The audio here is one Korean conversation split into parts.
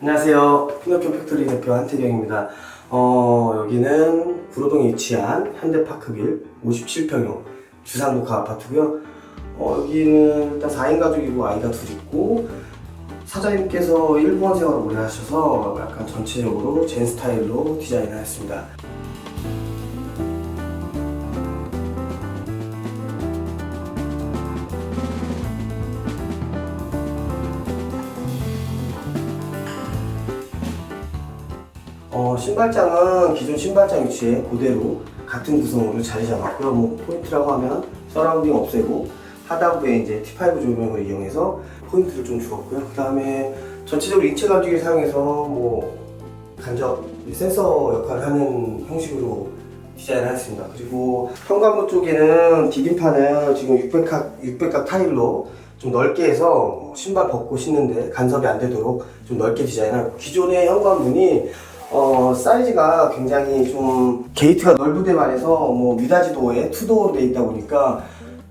안녕하세요. 피노키오 팩토리 대표 한태경입니다. 어, 여기는 구로동에 위치한 현대파크빌 57평형 주상복합 아파트고요. 어, 여기는 일단 4인 가족이고 아이가 둘 있고 사장님께서 일본 생활을 오래 하셔서 약간 전체적으로 젠 스타일로 디자인을 했습니다. 어, 신발장은 기존 신발장 위치에 그대로 같은 구성으로 자리 잡았고요. 뭐 포인트라고 하면 서라운딩 없애고 하단부에 이제 T5 조명을 이용해서 포인트를 좀 주었고요. 그 다음에 전체적으로 인체 가죽을 사용해서 뭐 간접 센서 역할을 하는 형식으로 디자인을 했습니다. 그리고 현관문 쪽에는 디딤판을 지금 600각, 600각 타일로 좀 넓게 해서 신발 벗고 신는데 간섭이 안 되도록 좀 넓게 디자인하고 기존의 현관문이 어, 사이즈가 굉장히 좀 게이트가 넓은데 반해서 뭐 미닫이 도어에 투도어로 돼 있다 보니까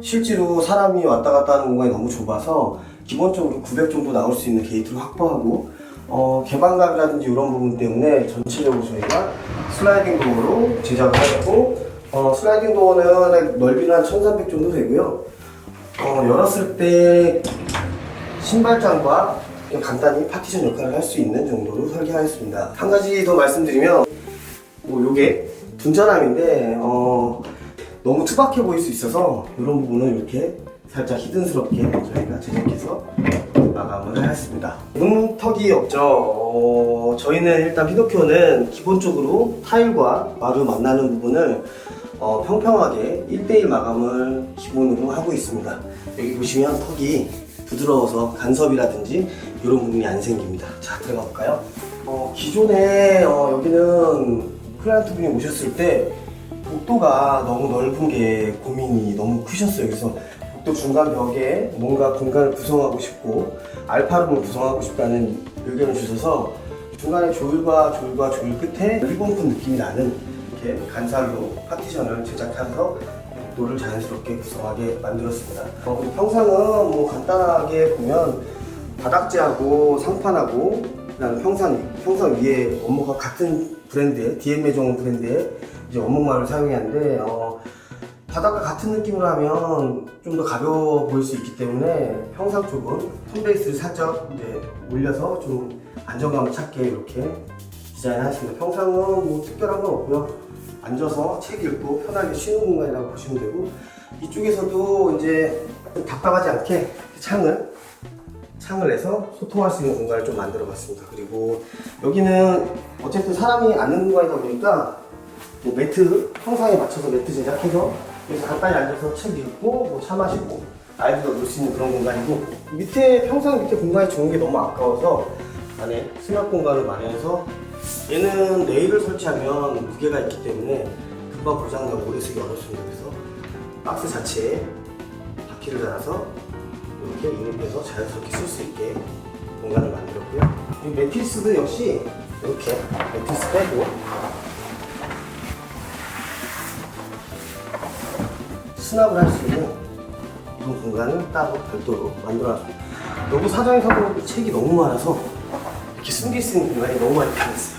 실제로 사람이 왔다 갔다 하는 공간이 너무 좁아서 기본적으로 900 정도 나올 수 있는 게이트를 확보하고 어, 개방감이라든지 이런 부분 때문에 전체적으로 저희가 슬라이딩 도어로 제작을 하고 어, 슬라이딩 도어는 넓이는 한1300 정도 되고요. 어, 열었을 때 신발장과 간단히 파티션 역할을 할 수 있는 정도로 설계하였습니다. 한 가지 더 말씀드리면 뭐 요게 둔전함인데 어, 너무 투박해 보일 수 있어서 이런 부분은 이렇게 살짝 히든스럽게 저희가 제작해서 마감을 하였습니다. 문턱이 없죠. 어, 저희는 일단 피노키오는 기본적으로 타일과 마루 만나는 부분을 어, 평평하게 1대1 마감을 기본으로 하고 있습니다. 여기 보시면 턱이 부드러워서 간섭이라든지 이런 부분이 안 생깁니다. 자, 들어가 볼까요? 어, 기존에 어, 여기는 클라이언트 분이 오셨을 때 복도가 너무 넓은 게 고민이 너무 크셨어요. 그래서 복도 중간 벽에 뭔가 공간을 구성하고 싶고 알파룸을 구성하고 싶다는 의견을 주셔서 중간에 조율과 조율과 조율 끝에 일본풍 느낌이 나는 이렇게 간살로 파티션을 제작해서 복도를 자연스럽게 구성하게 만들었습니다. 어, 평상은 뭐 간단하게 보면 바닥재하고 상판하고 그다음에 평상 평상 위에 원목과 같은 브랜드의 DM 매종 브랜드의 이제 원목말을 사용했는데 어, 바닥과 같은 느낌으로 하면 좀 더 가벼워 보일 수 있기 때문에 평상 쪽은 톤 베이스를 살짝 이제 올려서 좀 안정감을 찾게 이렇게 디자인하셨습니다. 평상은 뭐 특별한 건 없고요. 앉아서 책 읽고 편하게 쉬는 공간이라고 보시면 되고 이쪽에서도 이제 좀 답답하지 않게 창을 창을 내서 소통할 수 있는 공간을 좀 만들어 봤습니다. 그리고 여기는 어쨌든 사람이 앉는 공간이다 보니까 뭐 매트 평상에 맞춰서 매트 제작해서 여기서 간단히 앉아서 책 읽고 뭐 차 마시고 아이들도 놀 수 있는 그런 공간이고 밑에 평상 밑에 공간이 좋은 게 너무 아까워서 안에 수납 공간을 마련해서 얘는 레일을 설치하면 무게가 있기 때문에 금방 고장나고 오래 쓰기 어렵습니다. 그래서 박스 자체에 바퀴를 달아서 이렇게 인입해서 자연스럽게 쓸 수 있게 공간을 만들었고요. 이 매트리스도 역시 이렇게 매트리스 빼고 수납을 할 수 있는 이런 공간을 따로 별도로 만들어놨습니다. 여기 사장에서 보면 책이 너무 많아서 이렇게 숨길 수 있는 공간이 너무 많이 편했어요.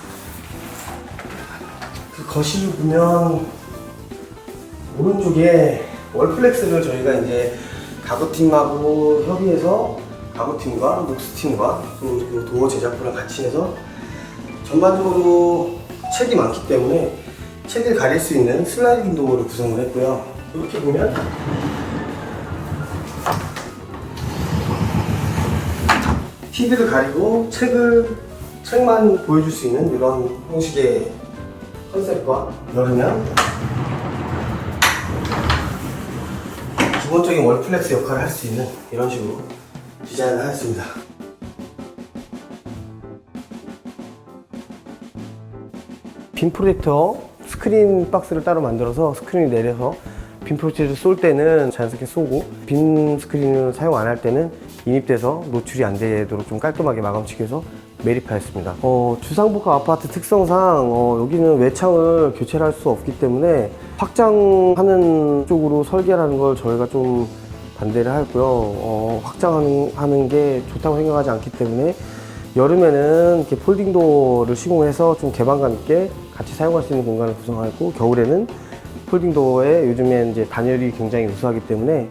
그 거실을 보면 오른쪽에 월플렉스를 저희가 이제 가구팀하고 협의해서 가구팀과 목수팀과 또 도어 제작부랑 같이 해서 전반적으로 책이 많기 때문에 책을 가릴 수 있는 슬라이딩 도어를 구성을 했고요. 이렇게 보면 TV를 가리고 책을 책만 보여줄 수 있는 이런 형식의 컨셉과 열으면 기본적인 월플렉스 역할을 할 수 있는 이런 식으로 디자인을 하였습니다. 빔 프로젝터 스크린 박스를 따로 만들어서 스크린을 내려서 빔 프로젝터를 쏠 때는 자연스럽게 쏘고 빔 스크린을 사용 안 할 때는 인입돼서 노출이 안 되도록 좀 깔끔하게 마감시켜서 매립하였습니다. 어, 주상복합 아파트 특성상 어, 여기는 외창을 교체를 할 수 없기 때문에 확장하는 쪽으로 설계하는 걸 저희가 좀 반대를 하고요. 어, 확장하는 하는 게 좋다고 생각하지 않기 때문에 여름에는 이렇게 폴딩도어를 시공해서 좀 개방감 있게 같이 사용할 수 있는 공간을 구성하고 겨울에는 폴딩도어에 요즘에 이제 단열이 굉장히 우수하기 때문에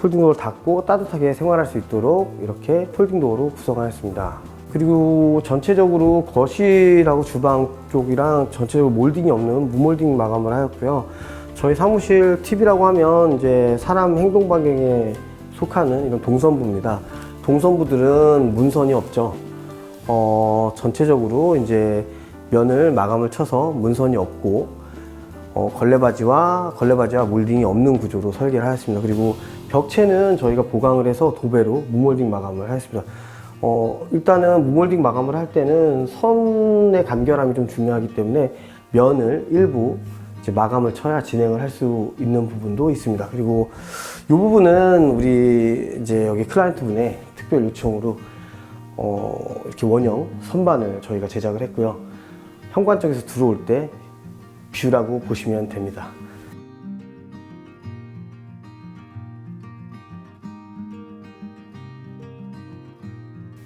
폴딩도어를 닫고 따뜻하게 생활할 수 있도록 이렇게 폴딩도어로 구성하였습니다. 그리고 전체적으로 거실하고 주방 쪽이랑 전체적으로 몰딩이 없는 무몰딩 마감을 하였고요. 저희 사무실 팁이라고 하면 이제 사람 행동 반경에 속하는 이런 동선부입니다. 동선부들은 문선이 없죠. 어, 전체적으로 이제 면을 마감을 쳐서 문선이 없고 어, 걸레바지와 걸레바지와 몰딩이 없는 구조로 설계를 하였습니다. 그리고 벽체는 저희가 보강을 해서 도배로 무몰딩 마감을 하였습니다. 어, 일단은 무몰딩 마감을 할 때는 선의 간결함이 좀 중요하기 때문에 면을 일부 마감을 쳐야 진행을 할 수 있는 부분도 있습니다. 그리고 이 부분은 우리 이제 여기 클라이언트 분의 특별 요청으로 어, 이렇게 원형 선반을 저희가 제작을 했고요. 현관 쪽에서 들어올 때 뷰라고 보시면 됩니다.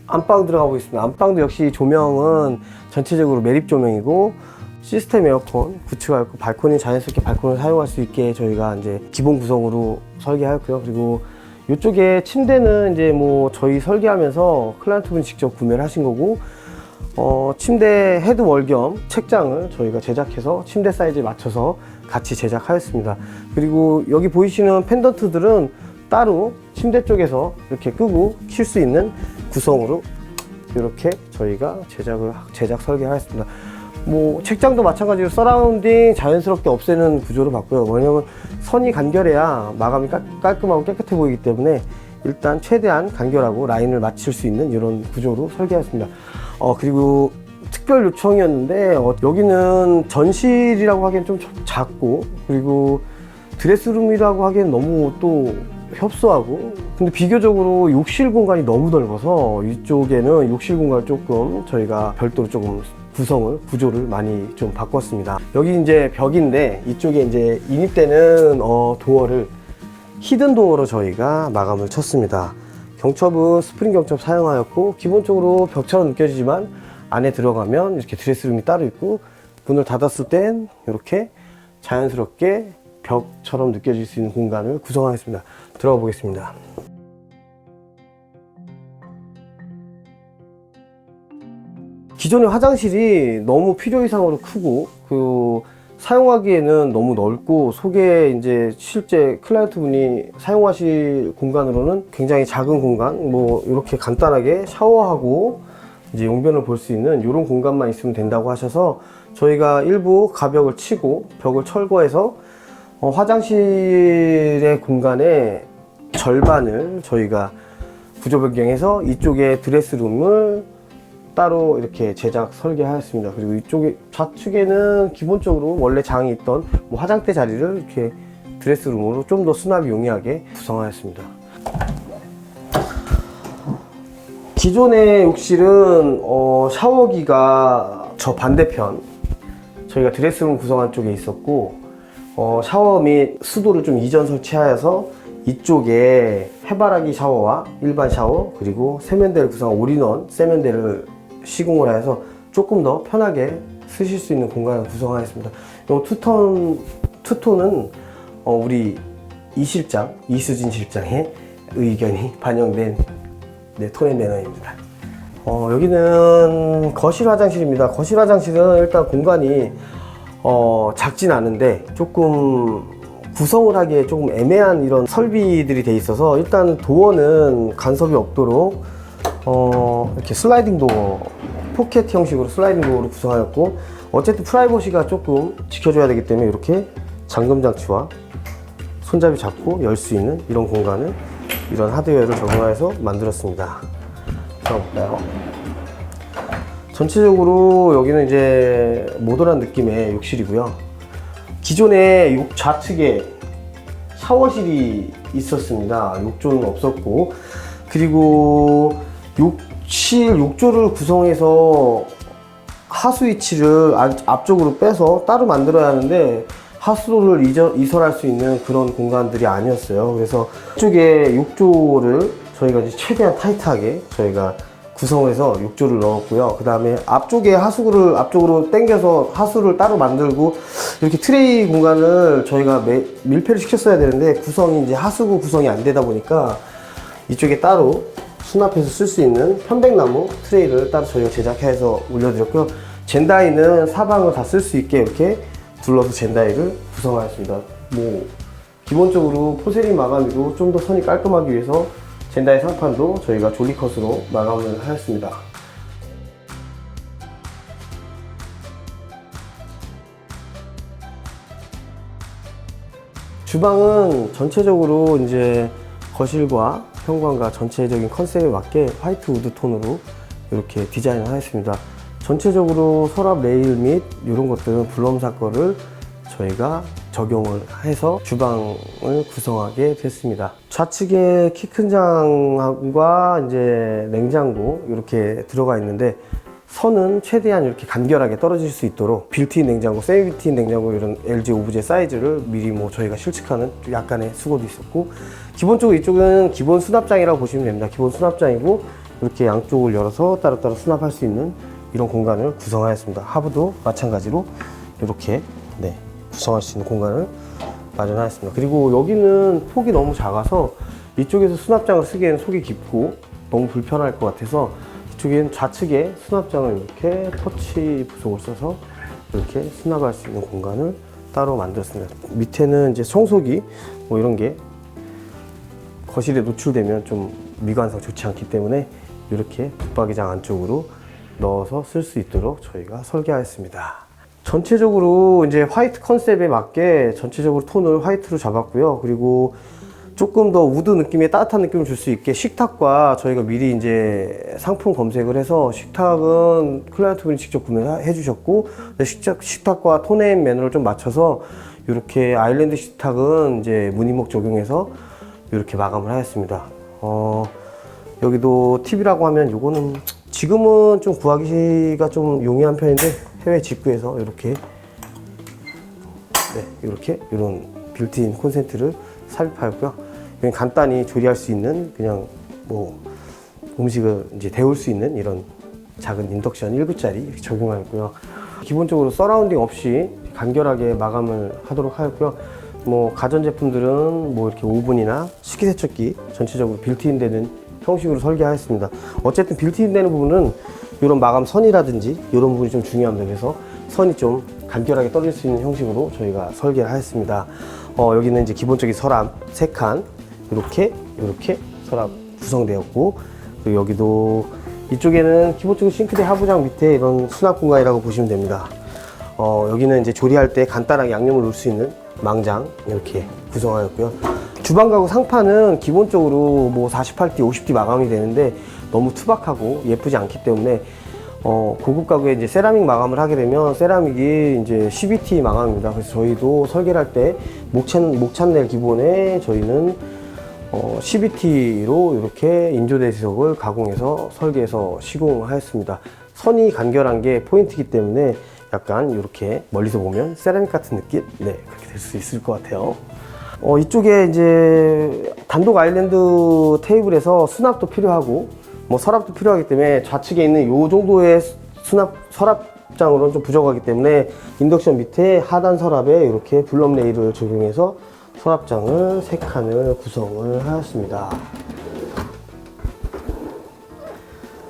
안방 들어가 보겠습니다. 안방도 역시 조명은 전체적으로 매립 조명이고 시스템 에어컨 구축하였고 발코니 자연스럽게 발코니를 사용할 수 있게 저희가 이제 기본 구성으로 설계하였고요. 그리고 이쪽에 침대는 이제 뭐 저희 설계하면서 클라이언트 분이 직접 구매를 하신 거고 어, 침대 헤드 월겸 책장을 저희가 제작해서 침대 사이즈에 맞춰서 같이 제작하였습니다. 그리고 여기 보이시는 펜던트들은 따로 침대 쪽에서 이렇게 끄고 킬 수 있는 구성으로 이렇게 저희가 제작을 제작 설계하였습니다. 뭐 책장도 마찬가지로 서라운딩 자연스럽게 없애는 구조로 봤고요. 왜냐면 선이 간결해야 마감이 깔, 깔끔하고 깨끗해 보이기 때문에 일단 최대한 간결하고 라인을 맞출 수 있는 이런 구조로 설계했습니다. 어 그리고 특별 요청이었는데 어, 여기는 전실이라고 하기엔 좀 작고 그리고 드레스룸이라고 하기엔 너무 또 협소하고 근데 비교적으로 욕실 공간이 너무 넓어서 이쪽에는 욕실 공간을 조금 저희가 별도로 조금 구성을 구조를 많이 좀 바꿨습니다. 여기 이제 벽인데 이쪽에 이제 인입되는 어, 도어를 히든 도어로 저희가 마감을 쳤습니다. 경첩은 스프링 경첩 사용하였고 기본적으로 벽처럼 느껴지지만 안에 들어가면 이렇게 드레스룸이 따로 있고 문을 닫았을 땐 이렇게 자연스럽게 벽처럼 느껴질 수 있는 공간을 구성하겠습니다. 들어가 보겠습니다. 기존의 화장실이 너무 필요 이상으로 크고 그 사용하기에는 너무 넓고 속에 이제 실제 클라이언트 분이 사용하실 공간으로는 굉장히 작은 공간 뭐 이렇게 간단하게 샤워하고 이제 용변을 볼 수 있는 이런 공간만 있으면 된다고 하셔서 저희가 일부 가벽을 치고 벽을 철거해서 어, 화장실의 공간의 절반을 저희가 구조 변경해서 이쪽에 드레스룸을 따로 이렇게 제작 설계하였습니다. 그리고 이쪽에 좌측에는 기본적으로 원래 장이 있던 뭐 화장대 자리를 이렇게 드레스룸으로 좀 더 수납이 용이하게 구성하였습니다. 기존의 욕실은 어, 샤워기가 저 반대편 저희가 드레스룸 구성한 쪽에 있었고 어, 샤워 및 수도를 좀 이전 설치하여서 이쪽에 해바라기 샤워와 일반 샤워 그리고 세면대를 구성한 올인원 세면대를 시공을 해서 조금 더 편하게 쓰실 수 있는 공간을 구성하였습니다. 이 투톤 투톤은 어, 우리 이 실장 이수진 실장의 의견이 반영된 네, 톤의 매너입니다. 어, 여기는 거실 화장실입니다. 거실 화장실은 일단 공간이 어, 작진 않은데 조금 구성을 하기에 조금 애매한 이런 설비들이 돼 있어서 일단 도어는 간섭이 없도록 어, 이렇게 슬라이딩 도어 포켓 형식으로 슬라이딩 도어로 구성하였고 어쨌든 프라이버시가 조금 지켜줘야 되기 때문에 이렇게 잠금 장치와 손잡이 잡고 열 수 있는 이런 공간을 이런 하드웨어를 적용해서 만들었습니다. 들어볼까요? 전체적으로 여기는 이제 모던한 느낌의 욕실이고요. 기존에 욕 좌측에 샤워실이 있었습니다. 욕조는 없었고 그리고 욕실 욕조를 구성해서 하수 위치를 앞- 앞쪽으로 빼서 따로 만들어야 하는데 하수도를 이저- 이설 할 수 있는 그런 공간들이 아니었어요. 그래서 이쪽에 욕조를 저희가 이제 최대한 타이트하게 저희가 구성해서 욕조를 넣었고요. 그 다음에 앞쪽에 하수구를 앞쪽으로 당겨서 하수를 따로 만들고 이렇게 트레이 공간을 저희가 매- 밀폐를 시켰어야 되는데 구성이 이제 하수구 구성이 안 되다 보니까 이쪽에 따로 수납해서 쓸 수 있는 편백나무 트레이를 따로 저희가 제작해서 올려드렸고요. 젠다이는 사방을 다 쓸 수 있게 이렇게 둘러서 젠다이를 구성하였습니다. 뭐 기본적으로 포세린 마감이고 좀 더 선이 깔끔하기 위해서 젠다이 상판도 저희가 졸리컷으로 마감을 하였습니다. 주방은 전체적으로 이제 거실과 현관과 전체적인 컨셉에 맞게 화이트 우드 톤으로 이렇게 디자인을 하였습니다. 전체적으로 서랍 레일 및 이런 것들은 블럼사 거를 저희가 적용을 해서 주방을 구성하게 됐습니다. 좌측에 키 큰 장과 이제 냉장고 이렇게 들어가 있는데 선은 최대한 이렇게 간결하게 떨어질 수 있도록 빌트인 냉장고, 빌트인 냉장고 이런 LG 오브제 사이즈를 미리 뭐 저희가 실측하는 약간의 수고도 있었고 기본적으로 이쪽은 기본 수납장이라고 보시면 됩니다. 기본 수납장이고 이렇게 양쪽을 열어서 따로따로 수납할 수 있는 이런 공간을 구성하였습니다. 하부도 마찬가지로 이렇게 네, 구성할 수 있는 공간을 마련하였습니다. 그리고 여기는 폭이 너무 작아서 이쪽에서 수납장을 쓰기에는 속이 깊고 너무 불편할 것 같아서 이쪽엔 좌측에 수납장을 이렇게 터치 부속을 써서 이렇게 수납할 수 있는 공간을 따로 만들었습니다. 밑에는 이제 청소기 뭐 이런 게 거실에 노출되면 좀 미관상 좋지 않기 때문에 이렇게 붙박이장 안쪽으로 넣어서 쓸 수 있도록 저희가 설계하였습니다. 전체적으로 이제 화이트 컨셉에 맞게 전체적으로 톤을 화이트로 잡았고요. 그리고 조금 더 우드 느낌의 따뜻한 느낌을 줄 수 있게 식탁과 저희가 미리 이제 상품 검색을 해서 식탁은 클라이언트 분이 직접 구매해 주셨고 식탁, 식탁과 톤앤 매너를 좀 맞춰서 이렇게 아일랜드 식탁은 이제 무늬목 적용해서 이렇게 마감을 하였습니다. 어, 여기도 팁이라고 하면 요거는 지금은 좀 구하기가 좀 용이한 편인데 해외 직구에서 이렇게 네, 이렇게 이런 빌트인 콘센트를 삽입하였고요. 그냥 간단히 조리할 수 있는 그냥 뭐 음식을 이제 데울 수 있는 이런 작은 인덕션 1구짜리 이렇게 적용하였고요. 기본적으로 서라운딩 없이 간결하게 마감을 하도록 하였고요. 뭐 가전 제품들은 뭐 이렇게 오븐이나 식기세척기 전체적으로 빌트인 되는 형식으로 설계하였습니다. 어쨌든 빌트인 되는 부분은 이런 마감 선이라든지 이런 부분이 좀 중요합니다. 그래서 선이 좀 간결하게 떨어질 수 있는 형식으로 저희가 설계를 하였습니다. 어, 여기는 이제 기본적인 서랍 세칸 이렇게 이렇게 서랍 구성되었고 그리고 여기도 이쪽에는 기본적으로 싱크대 하부장 밑에 이런 수납 공간이라고 보시면 됩니다. 어, 여기는 이제 조리할 때 간단하게 양념을 넣을 수 있는 망장 이렇게 구성하였고요. 주방 가구 상판은 기본적으로 뭐 48D, 50D 마감이 되는데 너무 투박하고 예쁘지 않기 때문에 어, 고급 가구에 이제 세라믹 마감을 하게 되면 세라믹이 이제 CBT 마감입니다. 그래서 저희도 설계를 할 때 목찬, 목찬넬 기본에 저희는 어, CBT로 이렇게 인조대지석을 가공해서 설계해서 시공하였습니다. 선이 간결한 게 포인트이기 때문에 약간 이렇게 멀리서 보면 세라믹 같은 느낌? 네, 그렇게 될 수 있을 것 같아요. 어, 이쪽에 이제 단독 아일랜드 테이블에서 수납도 필요하고 뭐 서랍도 필요하기 때문에 좌측에 있는 이 정도의 수납 서랍장으로는 좀 부족하기 때문에 인덕션 밑에 하단 서랍에 이렇게 블럼 레일을 적용해서 서랍장을 세 칸을 구성을 하였습니다.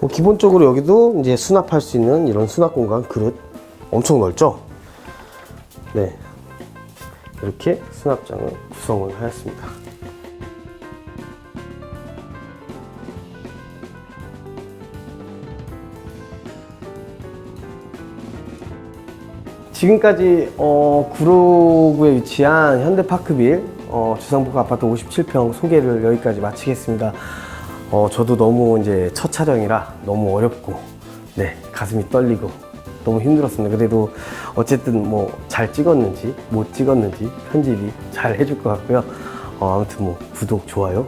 뭐 기본적으로 여기도 이제 수납할 수 있는 이런 수납 공간 그릇 엄청 넓죠? 네. 이렇게 수납장을 구성을 하였습니다. 지금까지 어, 구로구에 위치한 현대파크빌 어, 주상복합 아파트 57평 소개를 여기까지 마치겠습니다. 어, 저도 너무 이제 첫 촬영이라 너무 어렵고 네 가슴이 떨리고 너무 힘들었습니다. 그래도 어쨌든 뭐 잘 찍었는지 못 찍었는지 편집이 잘 해줄 것 같고요. 어, 아무튼 뭐 구독 좋아요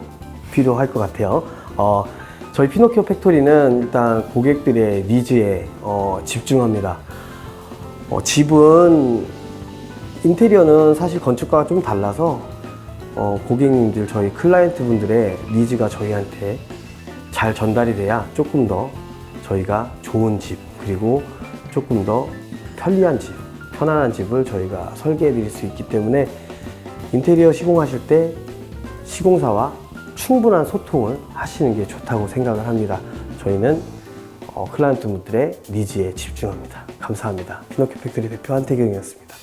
필요할 것 같아요. 어, 저희 피노키오 팩토리는 일단 고객들의 니즈에 어, 집중합니다. 어, 집은 인테리어는 사실 건축과가 좀 달라서 어, 고객님들 저희 클라이언트 분들의 니즈가 저희한테 잘 전달이 돼야 조금 더 저희가 좋은 집 그리고 조금 더 편리한 집, 편안한 집을 저희가 설계해 드릴 수 있기 때문에 인테리어 시공하실 때 시공사와 충분한 소통을 하시는 게 좋다고 생각을 합니다. 저희는 어, 클라이언트 분들의 니즈에 집중합니다. 감사합니다. 피노키 팩토리 대표 한태경이었습니다.